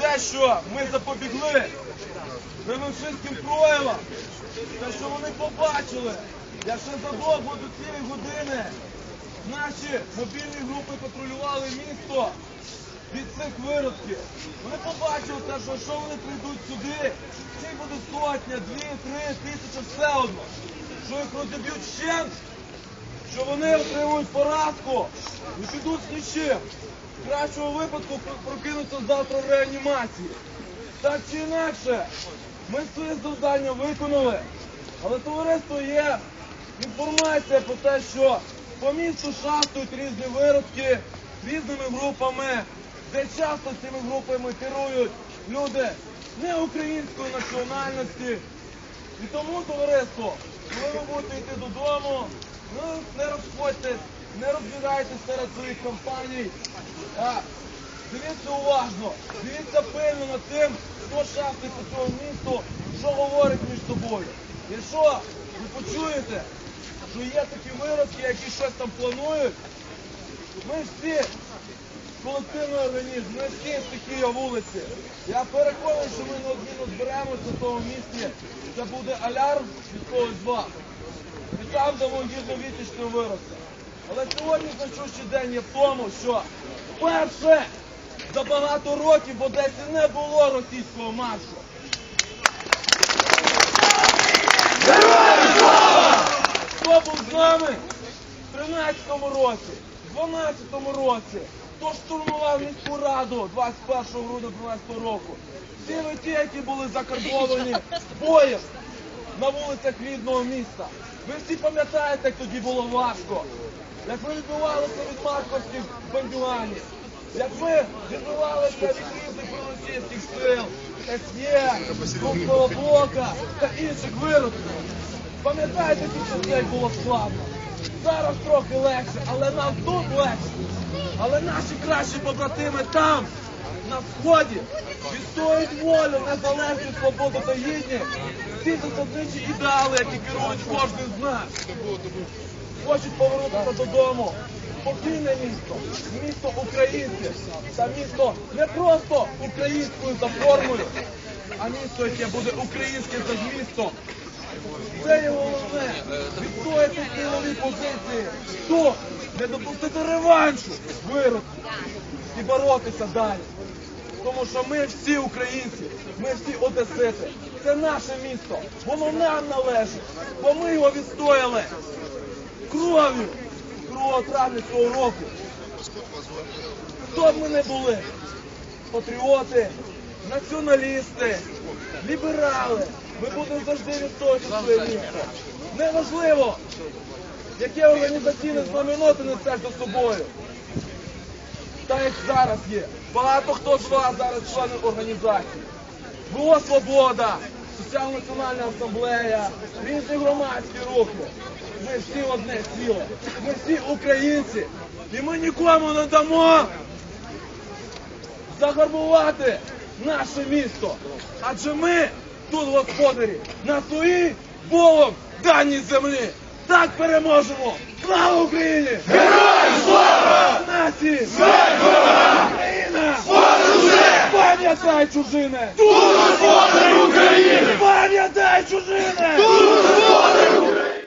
Те, що ми запобігли реваншистським проявам, те, що вони побачили, як ще задовго до цієї години наші мобільні групи патрулювали місто від цих виродків. Вони побачили те, що якщо вони прийдуть сюди, чи буде сотня, дві, три тисячі, все одно, що їх розіб'ють щент, що вони отримують поразку і підуть з нічим. Кращому випадку прокинуться завтра в реанімації. Так чи інакше, ми своє завдання виконали, але товариство є інформація про те, що по місту шастують різні виродки різними групами, де часто цими групами керують люди не української національності. І тому, товариство, коли ви будете йти додому, ну не розходьтесь, не розбігайтесь серед своїх компаній. Дивіться уважно, дивіться пильно над тим, хто шастить по цьому місту, що говорить між собою. Якщо ви почуєте, що є такі виродки, які щось там планують, ми всі колективний організм, ми всі стихія вулиці. Я переконаний, що ми неодмінно зберемося в тому місці, це буде алярм від когось з. І там дамо гідно відсічним виростам. Але сьогодні значущий день є в тому, що вперше за багато років в Одесі не було російського маршу. Хто був з нами в 13-му році, в 12-му році, хто штурмував міську раду 21 грудня 12 року. Всі ви ті, які були закарбовані боєм на вулицях рідного міста. Ви всі пам'ятаєте, як тоді було важко, як ви відбивалися від марковських бандюганів, як ви відбивалися від різних проросійських сил, СЄ, Кубкового блока та інших виродків. Пам'ятаєте часи, як було складно? Зараз трохи легше, але нам тут легше. Але наші кращі побратими там, на сході, відстоюють волю, незалежність, свободу та гідність. Всі засадничі ідеали, які керують кожним з нас. Хочуть повернутися додому. Спокійне місто, місто українців, та місто не просто українською за формою, а місто, яке буде українське за змістом. Це є головне. Відстояти силові позиції. Тут не допустити реваншу виродку і боротися далі. Тому що ми всі українці, ми всі одесити. Це наше місто. Воно нам належить. Бо ми його відстояли кров'ю 2 травня цього року. Хто б ми не були? Патріоти, націоналісти, ліберали. Ми будемо завжди відстоювати своє місто. Неважливо, яке організаційне знамено ти несеш за собою. Так як зараз є. Багато хто з вас зараз члени організації. Була свобода, соціально-національна асамблея, різні громадські рухи. Ми всі одне ціле. Ми всі українці. І ми нікому не дамо загарбувати наше місто. Адже ми тут господарі на своїй Богом даній землі. Так переможемо! Слава Україні! Героям слава! Нації! Ворогам! Україна! Пам'ятай чужине! Тут господар України! Пам'ятай чужине! Тут господар України!